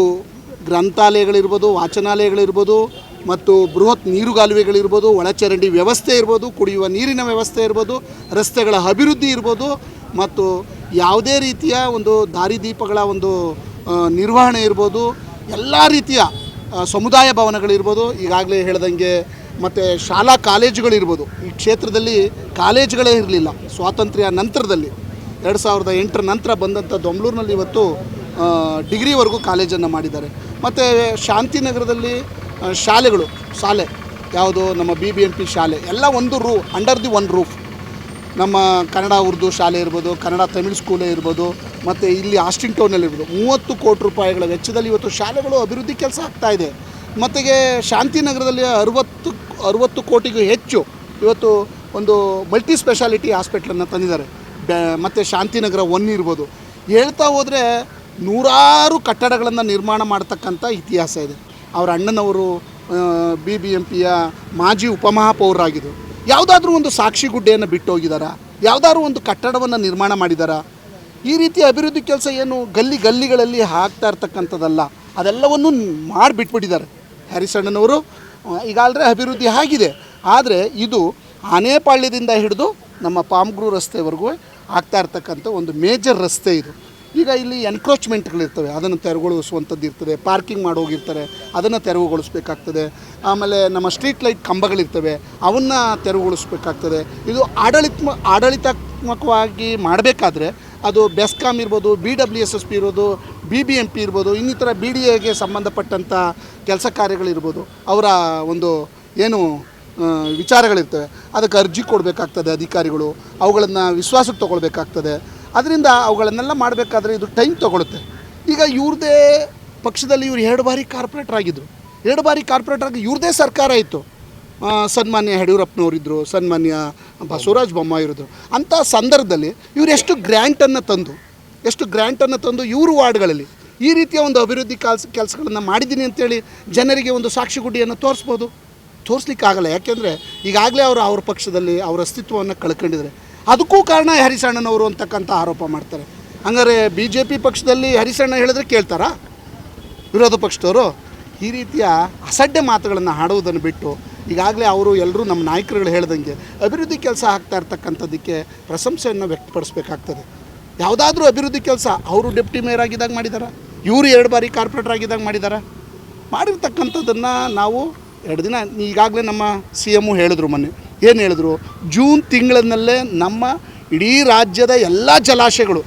Speaker 7: ಗ್ರಂಥಾಲಯಗಳಿರ್ಬೋದು, ವಾಚನಾಲಯಗಳಿರ್ಬೋದು ಮತ್ತು ಬೃಹತ್ ನೀರುಗಾಲುವೆಗಳಿರ್ಬೋದು, ಒಳಚರಂಡಿ ವ್ಯವಸ್ಥೆ ಇರ್ಬೋದು, ಕುಡಿಯುವ ನೀರಿನ ವ್ಯವಸ್ಥೆ ಇರ್ಬೋದು, ರಸ್ತೆಗಳ ಅಭಿವೃದ್ಧಿ ಇರ್ಬೋದು ಮತ್ತು ಯಾವುದೇ ರೀತಿಯ ಒಂದು ದಾರಿದೀಪಗಳ ಒಂದು ನಿರ್ವಹಣೆ ಇರ್ಬೋದು, ಎಲ್ಲ ರೀತಿಯ ಸಮುದಾಯ ಭವನಗಳಿರ್ಬೋದು, ಈಗಾಗಲೇ ಹೇಳ್ದಂಗೆ ಮತ್ತು ಶಾಲಾ ಕಾಲೇಜುಗಳಿರ್ಬೋದು, ಈ ಕ್ಷೇತ್ರದಲ್ಲಿ ಕಾಲೇಜುಗಳೇ ಇರಲಿಲ್ಲ. ಸ್ವಾತಂತ್ರ್ಯ ನಂತರದಲ್ಲಿ, ಎರಡು ಸಾವಿರದ ಎಂಟರ ನಂತರ ಬಂದಂಥ ದೊಮ್ಲೂರಿನಲ್ಲಿ ಇವತ್ತು ಡಿಗ್ರಿವರೆಗೂ ಕಾಲೇಜನ್ನು ಮಾಡಿದ್ದಾರೆ. ಮತ್ತು ಶಾಂತಿನಗರದಲ್ಲಿ ಶಾಲೆಗಳು, ಶಾಲೆ, ಯಾವುದು ನಮ್ಮ ಬಿ ಬಿ ಎಂ ಪಿ ಶಾಲೆ, ಎಲ್ಲ ಒಂದು ರೂ ಅಂಡರ್ ದಿ ಒನ್ ರೂಫ್ ನಮ್ಮ ಕನ್ನಡ ಉರ್ದು ಶಾಲೆ ಇರ್ಬೋದು, ಕನ್ನಡ ತಮಿಳ್ ಸ್ಕೂಲೇ ಇರ್ಬೋದು, ಮತ್ತು ಇಲ್ಲಿ ಆಸ್ಟಿನ್ ಟೌನಲ್ಲಿ ಇರ್ಬೋದು, ಮೂವತ್ತು ಕೋಟಿ ರೂಪಾಯಿಗಳ ವೆಚ್ಚದಲ್ಲಿ ಇವತ್ತು ಶಾಲೆಗಳು ಅಭಿವೃದ್ಧಿ ಕೆಲಸ ಆಗ್ತಾ ಇದೆ. ಮತ್ತಿಗೆ ಶಾಂತಿನಗರದಲ್ಲಿ ಅರುವತ್ತು ಅರುವತ್ತು ಕೋಟಿಗೂ ಹೆಚ್ಚು ಇವತ್ತು ಒಂದು ಮಲ್ಟಿ ಸ್ಪೆಷಾಲಿಟಿ ಹಾಸ್ಪಿಟ್ಲನ್ನು ತಂದಿದ್ದಾರೆ. ಬ್ಯಾ, ಮತ್ತು ಶಾಂತಿನಗರ ಒನ್ ಇರ್ಬೋದು. ಹೇಳ್ತಾ ಹೋದರೆ ನೂರಾರು ಕಟ್ಟಡಗಳನ್ನು ನಿರ್ಮಾಣ ಮಾಡ್ತಕ್ಕಂಥ ಇತಿಹಾಸ ಇದೆ. ಅವರ ಅಣ್ಣನವರು ಬಿ ಬಿ ಎಂ ಪಿಯ ಮಾಜಿ ಉಪಮಹಾಪೌರರಾಗಿದ್ದರು ಯಾವುದಾದ್ರೂ ಒಂದು ಸಾಕ್ಷಿ ಗುಡ್ಡೆಯನ್ನು ಬಿಟ್ಟು ಹೋಗಿದ್ದಾರಾ ಯಾವುದಾದ್ರೂ ಒಂದು ಕಟ್ಟಡವನ್ನು ನಿರ್ಮಾಣ ಮಾಡಿದಾರಾ? ಈ ರೀತಿ ಅಭಿವೃದ್ಧಿ ಕೆಲಸ ಏನು ಗಲ್ಲಿ ಗಲ್ಲಿಗಳಲ್ಲಿ ಹಾಕ್ತಾ ಇರ್ತಕ್ಕಂಥದ್ದಲ್ಲ. ಅದೆಲ್ಲವನ್ನು ಮಾಡಿಬಿಟ್ಬಿಟ್ಟಿದ್ದಾರೆ. ಹ್ಯಾರಿಸಣ್ಣನವರು ಈಗಾಗಲೇ ಅಭಿವೃದ್ಧಿ ಆಗಿದೆ. ಆದರೆ ಇದು ಆನೆಪಾಳ್ಯದಿಂದ ಹಿಡಿದು ನಮ್ಮ ಪಾಮ್ಗ್ರೂ ರಸ್ತೆವರೆಗೂ ಆಗ್ತಾ ಇರ್ತಕ್ಕಂಥ ಒಂದು ಮೇಜರ್ ರಸ್ತೆ ಇದು. ಈಗ ಇಲ್ಲಿ ಎನ್ಕ್ರೋಚ್ಮೆಂಟ್ಗಳಿರ್ತವೆ ಅದನ್ನು ತೆರವುಗೊಳಿಸುವಂಥದ್ದು ಇರ್ತದೆ. ಪಾರ್ಕಿಂಗ್ ಮಾಡೋಗಿರ್ತಾರೆ. ಅದನ್ನು ತೆರವುಗೊಳಿಸ್ಬೇಕಾಗ್ತದೆ. ಆಮೇಲೆ ನಮ್ಮ ಸ್ಟ್ರೀಟ್ ಲೈಟ್ ಕಂಬಗಳಿರ್ತವೆ. ಅವನ್ನ ತೆರವುಗೊಳಿಸ್ಬೇಕಾಗ್ತದೆ. ಇದು ಆಡಳಿತ ಆಡಳಿತಾತ್ಮಕವಾಗಿ ಮಾಡಬೇಕಾದ್ರೆ ಅದು ಬೆಸ್ಕಾಮ್ ಇರ್ಬೋದು B W S S P ಇರ್ಬೋದು ಬಿ ಬಿ ಎಂ ಪಿ ಇರ್ಬೋದು, ಇನ್ನಿತರ ಬಿ ಡಿ ಎಗೆ ಸಂಬಂಧಪಟ್ಟಂಥ ಕೆಲಸ ಕಾರ್ಯಗಳಿರ್ಬೋದು. ಅವರ ಒಂದು ಏನು ವಿಚಾರಗಳಿರ್ತವೆ. ಅದಕ್ಕೆ ಅರ್ಜಿ ಕೊಡಬೇಕಾಗ್ತದೆ ಅಧಿಕಾರಿಗಳು. ಅವುಗಳನ್ನು ವಿಶ್ವಾಸಕ್ಕೆ ತೊಗೊಳ್ಬೇಕಾಗ್ತದೆ. ಅದರಿಂದ ಅವುಗಳನ್ನೆಲ್ಲ ಮಾಡಬೇಕಾದ್ರೆ ಇದು ಟೈಮ್ ತೊಗೊಳುತ್ತೆ. ಈಗ ಇವ್ರದೇ ಪಕ್ಷದಲ್ಲಿ ಇವರು ಎರಡು ಬಾರಿ ಕಾರ್ಪೊರೇಟರ್ ಆಗಿದ್ದರು ಎರಡು ಬಾರಿ ಕಾರ್ಪೊರೇಟರ್ ಆಗಿ ಇವ್ರದೇ ಸರ್ಕಾರ ಇತ್ತು. ಸನ್ಮಾನ್ಯ ಯಡಿಯೂರಪ್ಪನವರಿದ್ದರು ಸನ್ಮಾನ್ಯ ಬಸವರಾಜ ಬೊಮ್ಮಾಯಿ ಇರಿದ್ರು ಅಂಥ ಸಂದರ್ಭದಲ್ಲಿ ಇವರು ಎಷ್ಟು ಗ್ರ್ಯಾಂಟನ್ನು ತಂದು, ಎಷ್ಟು ಗ್ರ್ಯಾಂಟನ್ನು ತಂದು ಇವರು ವಾರ್ಡ್ಗಳಲ್ಲಿ ಈ ರೀತಿಯ ಒಂದು ಅಭಿವೃದ್ಧಿ ಕೆಲಸ, ಕೆಲಸಗಳನ್ನು ಮಾಡಿದ್ದೀನಿ ಅಂತೇಳಿ ಜನರಿಗೆ ಒಂದು ಸಾಕ್ಷಿಗುಡ್ಡಿಯನ್ನು ತೋರಿಸ್ಬೋದು. ತೋರಿಸ್ಲಿಕ್ಕಾಗಲ್ಲ. ಯಾಕೆಂದರೆ ಈಗಾಗಲೇ ಅವರು ಅವ್ರ ಪಕ್ಷದಲ್ಲಿ ಅವರ ಅಸ್ತಿತ್ವವನ್ನು ಕಳ್ಕೊಂಡಿದ್ದಾರೆ. ಅದಕ್ಕೂ ಕಾರಣ ಹರಿಸಣ್ಣನವರು ಅಂತಕ್ಕಂಥ ಆರೋಪ ಮಾಡ್ತಾರೆ. ಹಂಗಾರೆ ಬಿ ಜೆ ಪಿ ಪಕ್ಷದಲ್ಲಿ ಹರಿಸಣ್ಣ ಹೇಳಿದ್ರೆ ಕೇಳ್ತಾರಾ? ವಿರೋಧ ಪಕ್ಷದವರು? ಈ ರೀತಿಯ ಅಸಡ್ಡೆ ಮಾತುಗಳನ್ನು ಹಾಡುವುದನ್ನು ಬಿಟ್ಟು ಈಗಾಗಲೇ ಅವರು ಎಲ್ಲರೂ ನಮ್ಮ ನಾಯಕರುಗಳು ಹೇಳ್ದಂಗೆ ಅಭಿವೃದ್ಧಿ ಕೆಲಸ ಆಗ್ತಾ ಇರ್ತಕ್ಕಂಥದ್ದಕ್ಕೆ ಪ್ರಶಂಸೆಯನ್ನು ವ್ಯಕ್ತಪಡಿಸ್ಬೇಕಾಗ್ತದೆ. ಯಾವುದಾದ್ರೂ ಅಭಿವೃದ್ಧಿ ಕೆಲಸ ಅವರು ಡೆಪ್ಟಿ ಮೇಯರ್ ಆಗಿದ್ದಾಗ ಮಾಡಿದಾರ? ಇವರು ಎರಡು ಬಾರಿ ಕಾರ್ಪೊರೇಟರ್ ಆಗಿದ್ದಾಗ ಮಾಡಿದಾರ? ಮಾಡಿರ್ತಕ್ಕಂಥದ್ದನ್ನು ನಾವು ಎರಡು ದಿನ ಈಗಾಗಲೇ ನಮ್ಮ ಸಿ ಎಮ್ಮು ಹೇಳಿದ್ರು ಮೊನ್ನೆ. ಏನು ಹೇಳಿದ್ರು? ಜೂನ್ ತಿಂಗಳಲ್ಲೇ ನಮ್ಮ ಇಡೀ ರಾಜ್ಯದ ಎಲ್ಲ ಜಲಾಶಯಗಳು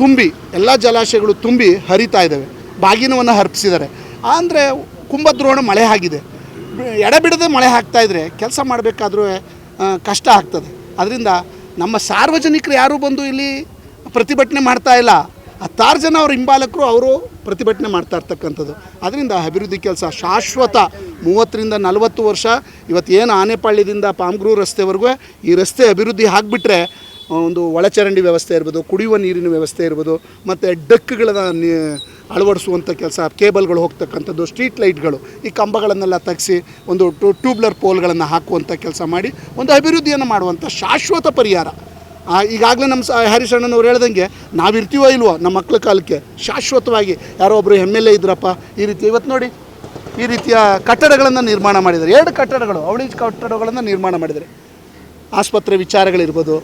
Speaker 7: ತುಂಬಿ, ಎಲ್ಲ ಜಲಾಶಯಗಳು ತುಂಬಿ ಹರಿತಾ ಇದ್ದಾವೆ ಬಾಗಿನವನ್ನು ಹರ್ಪಿಸಿದ್ದಾರೆ ಅಂದರೆ ಕುಂಭದ್ರೋಣ ಮಳೆ ಆಗಿದೆ. ಎಡಬಿಡದೆ ಮಳೆ ಹಾಕ್ತಾ ಇದ್ದರೆ ಕೆಲಸ ಮಾಡಬೇಕಾದ್ರೂ ಕಷ್ಟ ಆಗ್ತದೆ. ಅದರಿಂದ ನಮ್ಮ ಸಾರ್ವಜನಿಕರು ಯಾರೂ ಬಂದು ಇಲ್ಲಿ ಪ್ರತಿಭಟನೆ ಮಾಡ್ತಾ ಇಲ್ಲ. ಹತ್ತಾರು ಜನ ಅವ್ರ ಹಿಂಬಾಲಕರು ಅವರು ಪ್ರತಿಭಟನೆ ಮಾಡ್ತಾ ಇರ್ತಕ್ಕಂಥದ್ದು. ಅದರಿಂದ ಅಭಿವೃದ್ಧಿ ಕೆಲಸ ಶಾಶ್ವತ. ಮೂವತ್ತರಿಂದ ನಲವತ್ತು ವರ್ಷ ಇವತ್ತು ಏನು ಆನೆಪಾಳ್ಯದಿಂದ ಪಾಮ್ಗ್ರೂ ರಸ್ತೆವರೆಗೂ ಈ ರಸ್ತೆ ಅಭಿವೃದ್ಧಿ ಆಗಿಬಿಟ್ರೆ ಒಂದು ಒಳಚರಂಡಿ ವ್ಯವಸ್ಥೆ ಇರ್ಬೋದು, ಕುಡಿಯುವ ನೀರಿನ ವ್ಯವಸ್ಥೆ ಇರ್ಬೋದು, ಮತ್ತು ಡಕ್ಗಳನ್ನ ಅಳವಡಿಸುವಂಥ ಕೆಲಸ, ಕೇಬಲ್ಗಳು ಹೋಗ್ತಕ್ಕಂಥದ್ದು, ಸ್ಟ್ರೀಟ್ ಲೈಟ್ಗಳು, ಈ ಕಂಬಗಳನ್ನೆಲ್ಲ ತೆಗೆಸಿ ಒಂದು ಟ್ಯೂಬ್ಲರ್ ಪೋಲ್ಗಳನ್ನು ಹಾಕುವಂಥ ಕೆಲಸ ಮಾಡಿ ಒಂದು ಅಭಿವೃದ್ಧಿಯನ್ನು ಮಾಡುವಂಥ ಶಾಶ್ವತ ಪರಿಹಾರ. ಈಗಾಗಲೇ ನಮ್ಮ ಹರೀಶ್ ಅಣ್ಣನವ್ರು ಹೇಳ್ದಂಗೆ ನಾವಿರ್ತೀವೋ ಇಲ್ವೋ ನಮ್ಮ ಮಕ್ಳ ಕಾಲಕ್ಕೆ ಶಾಶ್ವತವಾಗಿ ಯಾರೋ ಒಬ್ಬರು ಎಂ ಎಲ್ ಎ ಇದ್ರಪ್ಪ, ಈ ರೀತಿ ಇವತ್ತು ನೋಡಿ, ಈ ರೀತಿಯ ಕಟ್ಟಡಗಳನ್ನು ನಿರ್ಮಾಣ ಮಾಡಿದ್ದಾರೆ. ಎರಡು ಕಟ್ಟಡಗಳು, ಅವಳಿ ಕಟ್ಟಡಗಳನ್ನು ನಿರ್ಮಾಣ ಮಾಡಿದ್ದಾರೆ. ಆಸ್ಪತ್ರೆ ವಿಚಾರಗಳಿರ್ಬೋದು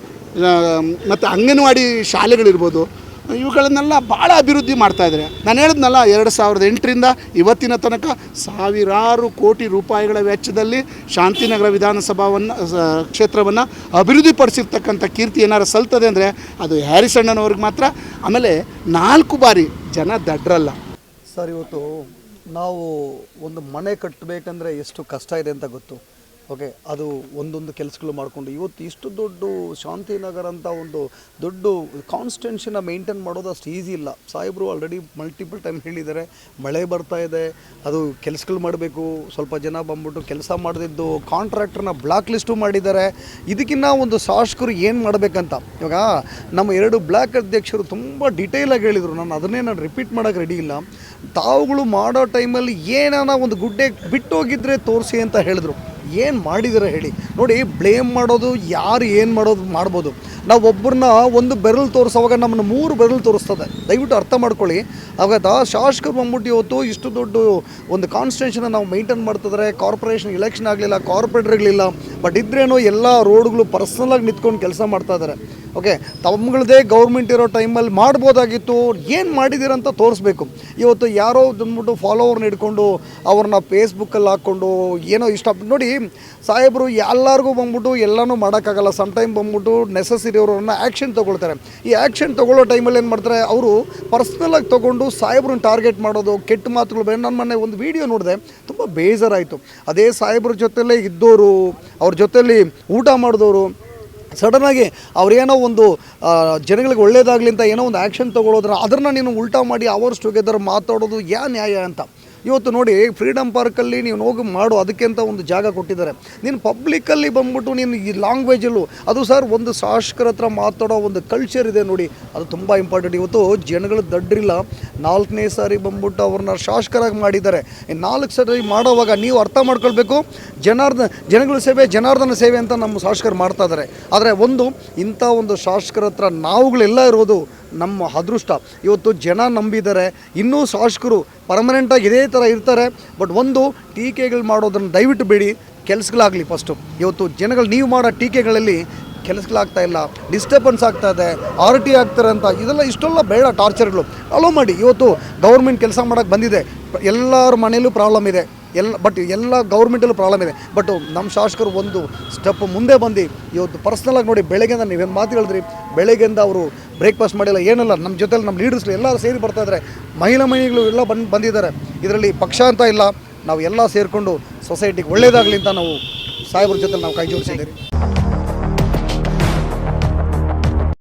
Speaker 7: ಮತ್ತು ಅಂಗನವಾಡಿ ಶಾಲೆಗಳಿರ್ಬೋದು ಇವುಗಳನ್ನೆಲ್ಲ ಭಾಳ ಅಭಿವೃದ್ಧಿ ಮಾಡ್ತಾ ಇದ್ದಾರೆ. ನಾನು ಹೇಳಿದ್ನಲ್ಲ, ಎರಡು ಸಾವಿರದ ಎಂಟರಿಂದ ಇವತ್ತಿನ ತನಕ ಸಾವಿರಾರು ಕೋಟಿ ರೂಪಾಯಿಗಳ ವೆಚ್ಚದಲ್ಲಿ ಶಾಂತಿನಗರ ವಿಧಾನಸಭಾವನ್ನು ಕ್ಷೇತ್ರವನ್ನು ಅಭಿವೃದ್ಧಿಪಡಿಸಿರ್ತಕ್ಕಂಥ ಕೀರ್ತಿ ಏನಾರು ಸಲ್ತದೆ ಅಂದರೆ ಅದು ಹ್ಯಾರಿಸ್ ಅಣ್ಣನವ್ರಿಗೆ ಮಾತ್ರ. ಆಮೇಲೆ ನಾಲ್ಕು ಬಾರಿ ಜನ ದಡ್ರಲ್ಲ.
Speaker 8: ಸರ್, ಇವತ್ತು ನಾವು ಒಂದು ಮನೆ ಕಟ್ಟಬೇಕಂದ್ರೆ ಎಷ್ಟು ಕಷ್ಟ ಇದೆ ಅಂತ ಗೊತ್ತು. ಓಕೆ, ಅದು ಒಂದೊಂದು ಕೆಲಸಗಳು ಮಾಡಿಕೊಂಡು, ಇವತ್ತು ಇಷ್ಟು ದೊಡ್ಡ ಶಾಂತಿನಗರ ಅಂತ ಒಂದು ದೊಡ್ಡ ಕಾನ್ಸ್ಟೆನ್ಷನ್ನ ಮೇಂಟೈನ್ ಮಾಡೋದು ಅಷ್ಟು ಈಸಿ ಇಲ್ಲ. ಸಾಹೇಬರು ಆಲ್ರೆಡಿ ಮಲ್ಟಿಪಲ್ ಟೈಮ್ ಹೇಳಿದ್ದಾರೆ, ಮಳೆ ಬರ್ತಾ ಇದೆ, ಅದು ಕೆಲಸಗಳು ಮಾಡಬೇಕು, ಸ್ವಲ್ಪ ಜನ ಬಂದ್ಬಿಟ್ಟು ಕೆಲಸ ಮಾಡದಿದ್ದು ಕಾಂಟ್ರಾಕ್ಟರ್ನ ಬ್ಲಾಕ್ ಲಿಸ್ಟು ಮಾಡಿದ್ದಾರೆ. ಇದಕ್ಕಿನ್ನ ಒಂದು ಶಾಸಕರು ಏನು ಮಾಡಬೇಕಂತ? ಇವಾಗ ನಮ್ಮ ಎರಡು ಬ್ಲಾಕ್ ಅಧ್ಯಕ್ಷರು ತುಂಬ ಡಿಟೇಲಾಗಿ ಹೇಳಿದರು. ನಾನು ಅದನ್ನೇ ನಾನು ರಿಪೀಟ್ ಮಾಡೋಕ್ಕೆ ರೆಡಿ ಇಲ್ಲ. ತಾವುಗಳು ಮಾಡೋ ಟೈಮಲ್ಲಿ ಏನಾನ ಒಂದು ಗುಡ್ಡೆ ಬಿಟ್ಟೋಗಿದ್ರೆ ತೋರಿಸಿ ಅಂತ ಹೇಳಿದ್ರು. ಏನು ಮಾಡಿದಾರೆ ಹೇಳಿ. ನೋಡಿ ಬ್ಲೇಮ್ ಮಾಡೋದು, ಯಾರು ಏನು ಮಾಡೋದು ಮಾಡ್ಬೋದು. ನಾವು ಒಬ್ಬರನ್ನ ಒಂದು ಬೆರಳು ತೋರಿಸೋವಾಗ ನಮ್ಮನ್ನು ಮೂರು ಬೆರಳು ತೋರಿಸ್ತದೆ. ದಯವಿಟ್ಟು ಅರ್ಥ ಮಾಡ್ಕೊಳ್ಳಿ. ತಾ ಶಾಸಕರು ಬಂದ್ಬಿಟ್ಟು ಇವತ್ತು ಇಷ್ಟು ದೊಡ್ಡ ಒಂದು ಕಾನ್ಸ್ಟಿಟ್ಯೂಷನ್ ನಾವು ಮೇಂಟೈನ್ ಮಾಡ್ತಿದ್ರೆ ಕಾರ್ಪೊರೇಷನ್ ಎಲೆಕ್ಷನ್ ಆಗಲಿಲ್ಲ ಕಾರ್ಪೊರೇಟರ್ಗಳಿಲ್ಲ ಬಟ್ ಇದ್ರೇನೋ ಎಲ್ಲ ರೋಡ್ಗಳು ಪರ್ಸ್ನಲಾಗಿ ನಿಂತ್ಕೊಂಡು ಕೆಲಸ ಮಾಡ್ತಾ ಇದ್ದಾರೆ ಓಕೆ ತಮ್ಮಗಳದೇ ಗೌರ್ಮೆಂಟ್ ಇರೋ ಟೈಮಲ್ಲಿ ಮಾಡ್ಬೋದಾಗಿತ್ತು, ಏನು ಮಾಡಿದ್ದೀರಂತ ತೋರಿಸ್ಬೇಕು. ಇವತ್ತು ಯಾರೋ ಬಂದ್ಬಿಟ್ಟು ಫಾಲೋವರ್ನ ಹಿಡ್ಕೊಂಡು ಅವ್ರನ್ನ ಫೇಸ್ಬುಕ್ಕಲ್ಲಿ ಹಾಕ್ಕೊಂಡು ಏನೋ ಇಷ್ಟ ನೋಡಿ, ಸಾಹೇಬರು ಎಲ್ಲರಿಗೂ ಬಂದ್ಬಿಟ್ಟು ಎಲ್ಲನೂ ಮಾಡೋಕ್ಕಾಗಲ್ಲ. ಸಮ್ ಟೈಮ್ ಬಂದ್ಬಿಟ್ಟು ನೆಸಸರಿ ಅವ್ರನ್ನ ಆ್ಯಕ್ಷನ್ ತೊಗೊಳ್ತಾರೆ. ಈ ಆ್ಯಕ್ಷನ್ ತೊಗೊಳ್ಳೋ ಟೈಮಲ್ಲಿ ಏನು ಮಾಡ್ತಾರೆ, ಅವರು ಪರ್ಸ್ನಲಾಗಿ ತೊಗೊಂಡು ಸಾಹೇಬ್ರನ್ನ ಟಾರ್ಗೆಟ್ ಮಾಡೋದು, ಕೆಟ್ಟ ಮಾತುಗಳು ಬೇರೆ ನಾನು ಮೊನ್ನೆ ಒಂದು ವಿಡಿಯೋ ನೋಡಿದೆ, ತುಂಬ ಬೇಜಾರಾಯಿತು. ಅದೇ ಸಾಹೇಬ್ರ ಜೊತೆಲೇ ಇದ್ದವರು ಅವ್ರ ಜೊತೆಲಿ ಊಟ ಮಾಡಿದವರು ಸಡನ್ನಾಗಿ ಅವ್ರೇನೋ ಒಂದು ಜನಗಳಿಗೆ ಒಳ್ಳೇದಾಗಲಿ ಅಂತ ಏನೋ ಒಂದು ಆ್ಯಕ್ಷನ್ ತೊಗೊಳೋದ್ರ ಅದನ್ನು ನೀನು ಉಲ್ಟಾ ಮಾಡಿ ಅವರ್ಸ್ ಟುಗೆದರ್ ಮಾತಾಡೋದು ಯಾ ನ್ಯಾಯ ಅಂತ. ಇವತ್ತು ನೋಡಿ ಫ್ರೀಡಮ್ ಪಾರ್ಕಲ್ಲಿ ನೀವು ಹೋಗಿ ಮಾಡು, ಅದಕ್ಕೆ ಅಂತ ಒಂದು ಜಾಗ ಕೊಟ್ಟಿದ್ದಾರೆ. ನೀನು ಪಬ್ಲಿಕ್ಕಲ್ಲಿ ಬಂದ್ಬಿಟ್ಟು ನೀನು ಈ ಲ್ಯಾಂಗ್ವೇಜಲ್ಲೂ ಅದು ಸರ್ ಒಂದು ಶಾಸಕರ ಹತ್ರ ಮಾತಾಡೋ ಒಂದು ಕಲ್ಚರ್ ಇದೆ ನೋಡಿ, ಅದು ತುಂಬ ಇಂಪಾರ್ಟೆಂಟ್ ಇವತ್ತು ಜನಗಳು ದಡ್ಡ್ರಿಲ್ಲ ನಾಲ್ಕನೇ ಸಾರಿ ಬಂದ್ಬಿಟ್ಟು ಅವ್ರನ್ನ ಶಾಸಕರಾಗಿ ಮಾಡಿದ್ದಾರೆ. ಈ ನಾಲ್ಕು ಸಾರಿ ಮಾಡೋವಾಗ ನೀವು ಅರ್ಥ ಮಾಡ್ಕೊಳ್ಬೇಕು, ಜನಾರ್ದ, ಜನಗಳ ಸೇವೆ, ಜನಾರ್ದನ ಸೇವೆ ಅಂತ ನಮ್ಮ ಶಾಸಕರು ಮಾಡ್ತಾ ಇದ್ದಾರೆ. ಆದರೆ ಒಂದು ಇಂಥ ಒಂದು ಶಾಸಕರ ಹತ್ರ ನಾವುಗಳೆಲ್ಲ ಇರೋದು ನಮ್ಮ ಅದೃಷ್ಟ. ಇವತ್ತು ಜನ ನಂಬಿದ್ದಾರೆ ಇನ್ನೂ ಶಾಸಕರು ಪರ್ಮನೆಂಟಾಗಿ ಇದೇ ಥರ ಇರ್ತಾರೆ. ಬಟ್ ಒಂದು ಟೀಕೆಗಳು ಮಾಡೋದನ್ನು ದಯವಿಟ್ಟು ಬೇಡಿ. ಕೆಲಸಗಳಾಗಲಿ ಫಸ್ಟು ಇವತ್ತು ಜನಗಳು ನೀವು ಮಾಡೋ ಟೀಕೆಗಳಲ್ಲಿ ಕೆಲಸಗಳಾಗ್ತಾ ಇಲ್ಲ. ಡಿಸ್ಟರ್ಬೆನ್ಸ್ ಆಗ್ತಾ ಇದೆ. ಆರ್ ಟಿ ಆಗ್ತಾರೆ ಅಂತ. ಇದೆಲ್ಲ ಇಷ್ಟೆಲ್ಲ ಬೇಡ ಟಾರ್ಚರ್ಗಳು ಅಲೋ ಮಾಡಿ. ಇವತ್ತು ಗೌರ್ಮೆಂಟ್ ಕೆಲಸ ಮಾಡೋಕ್ಕೆ ಬಂದಿದೆ. ಎಲ್ಲರ ಮನೆಯಲ್ಲೂ ಪ್ರಾಬ್ಲಮ್ ಇದೆ. ಎಲ್ಲ ಬಟ್ ಎಲ್ಲ ಗೌರ್ಮೆಂಟಲ್ಲೂ ಪ್ರಾಬ್ಲಮ್ ಇದೆ. ಬಟ್ ನಮ್ಮ ಶಾಸಕರು ಒಂದು ಸ್ಟೆಪ್ ಮುಂದೆ ಬಂದು ಇವತ್ತು ಪರ್ಸ್ನಲಾಗಿ ನೋಡಿ ಬೆಳಗ್ಗೆಯಿಂದ ನೀವೇನು ಮಾತು ಹೇಳಿದ್ರಿ? ಬೆಳಗ್ಗೆಯಿಂದ ಅವರು ಬ್ರೇಕ್ಫಾಸ್ಟ್ ಮಾಡಿಲ್ಲ, ಏನಲ್ಲ ನಮ್ಮ ಜೊತೆಲಿ ನಮ್ಮ ಲೀಡರ್ಸ್ ಎಲ್ಲ ಸೇರಿ ಬರ್ತಾ ಇದ್ದಾರೆ ಮಹಿಳಾ ಮಹಿಳೆಗಳು ಎಲ್ಲ ಬಂದು, ಬಂದಿದ್ದಾರೆ. ಇದರಲ್ಲಿ ಪಕ್ಷ ಅಂತ ಇಲ್ಲ. ನಾವು ಎಲ್ಲ ಸೇರಿಕೊಂಡು ಸೊಸೈಟಿಗೆ ಒಳ್ಳೆಯದಾಗಲಿ ಅಂತ ನಾವು ಸಾಹೇಬ್ರ ಜೊತೆ ನಾವು ಕೈ ಜೋಡಿಸಿದ್ದೀರಿ.